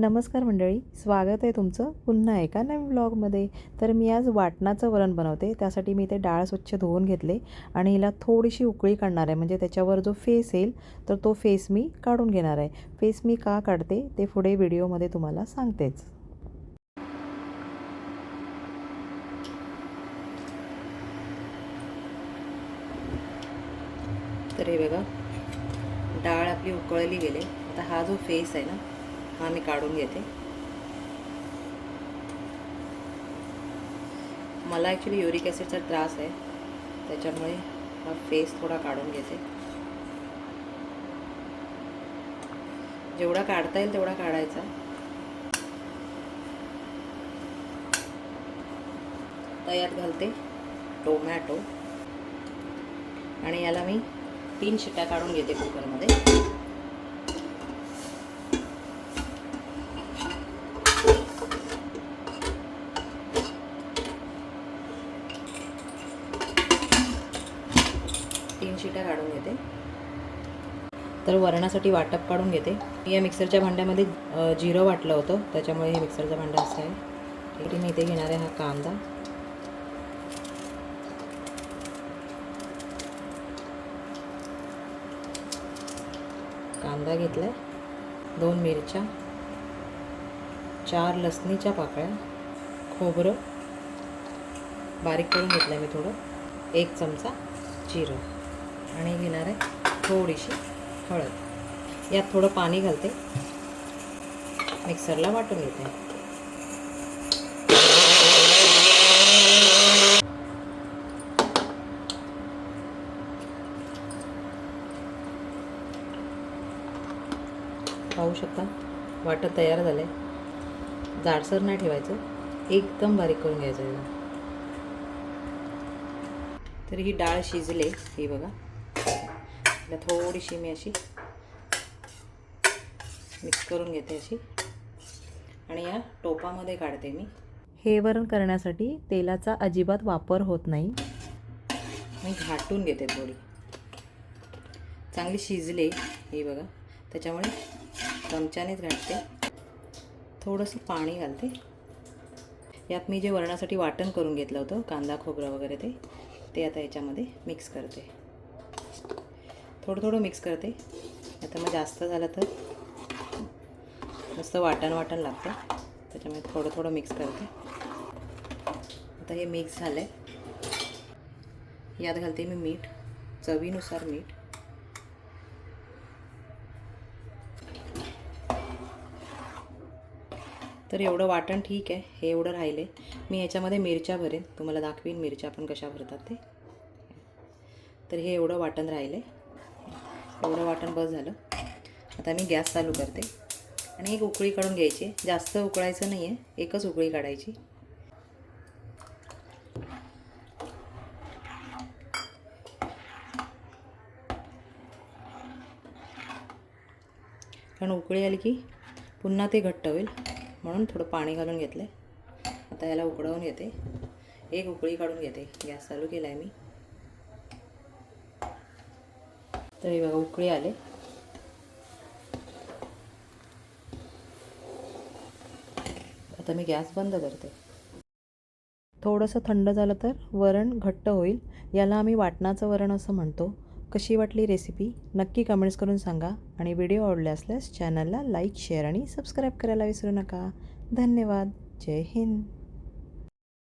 नमस्कार मंडळी स्वागत आहे तुमचं पुन्हा एका नवीन ब्लॉगमध्ये तर मी आज वाटणाचं वरण बनवते. त्यासाठी मी ते डाळ स्वच्छ धुवून घेतले आणि हिला थोडीशी उकळी काढणार आहे. म्हणजे त्याच्यावर जो फेस येईल तर तो फेस मी काढून घेणार आहे. फेस मी का काढते ते पुढे व्हिडिओमध्ये तुम्हाला सांगतेच. तर हे बघा डाळ आपली उकळली गेली. आता हा जो फेस आहे ना हा मी काढून घेते. मला ॲक्च्युली युरिक ॲसिडचा त्रास आहे. त्याच्यामुळे हा फेस थोडा काढून घेते. जेवढा काढता येईल तेवढा काढायचा. तर यात घालते टोमॅटो. आणि याला मी तीन शिट्ट्या काढून घेते कुकरमध्ये तीन शिट्या काढून घेते. तर वरणासाठी वाटप काढून घेते. मी या मिक्सरच्या भांड्यामध्ये जिरं वाटलं होतं त्याच्यामुळे हे मिक्सरचं भांडं असं आहे. मी इथे घेणार आहे हा कांदा. कांदा घेतला आहे दोन मिरच्या. चार लसणीच्या पाकळ्या. खोबरं. बारीक करून घेतलं आहे मी थोडं. एक चमचा जिरं. आणि घेणार आहे थोडीशी हळद. यात थोडं पाणी घालते. मिक्सरला वाटून घेते. पाहू शकता वाटं तयार झालं आहे जाडसर नाही ठेवायचं. एकदम बारीक करून घ्यायचं आहे. तर ही डाळ शिजले ही बघा. तिला थोडीशी मी अशी मिक्स करून घेते अशी. आणि या टोपामध्ये काढते मी. हे वरण करण्यासाठी तेलाचा अजिबात वापर होत नाही. मी घाटून घेते थोडी. चांगली शिजले हे बघा. त्याच्यामुळे चमच्यानेच घालते थोडंसं पाणी घालते. यात मी जे वरणासाठी वाटण करून घेतलं होतं कांदा खोबरं वगैरे ते ते आता याच्यामध्ये मिक्स करते. थोडं थोडं मिक्स करते. आता मग जास्त झालं तर नुसतं वाटण वाटण लागतं. त्याच्यामुळे थोडं थोडं मिक्स करते. आता हे मिक्स झालं आहे यात घालते मी मीठ. चवीनुसार मीठ. तर एवढं वाटण ठीक आहे. हे एवढं राहिले मी याच्यामध्ये मिरच्या भरेन. तुम्हाला दाखवीन मिरच्या पण कशा भरतात ते. तर हे एवढं वाटण राहिलं आहे एवढं वाटण बस झालं. आता मी गॅस चालू करते. आणि एक उकळी काढून घ्यायची. जास्त उकळायचं नाही आहे एकच उकळी काढायची. कारण उकळी आली की पुन्हा ते घट्ट होईल. म्हणून थोडं पाणी घालून घेतलं आहे आता याला उकळवून घेते. एक उकळी काढून घेते. गॅस चालू केला आहे मी. तर हे बघा उकळी आले. आता मी गॅस बंद करते. थोडंसं थंड झालं तर वरण घट्ट होईल. याला आम्ही वाटणाचं वरण असं म्हणतो. कशी वाटली रेसिपी नक्की कमेंट्स करून सांगा. आणि व्हिडिओ आवडले असल्यास चॅनलला लाईक शेअर आणि सबस्क्राईब करायला विसरू नका. धन्यवाद. जय हिंद.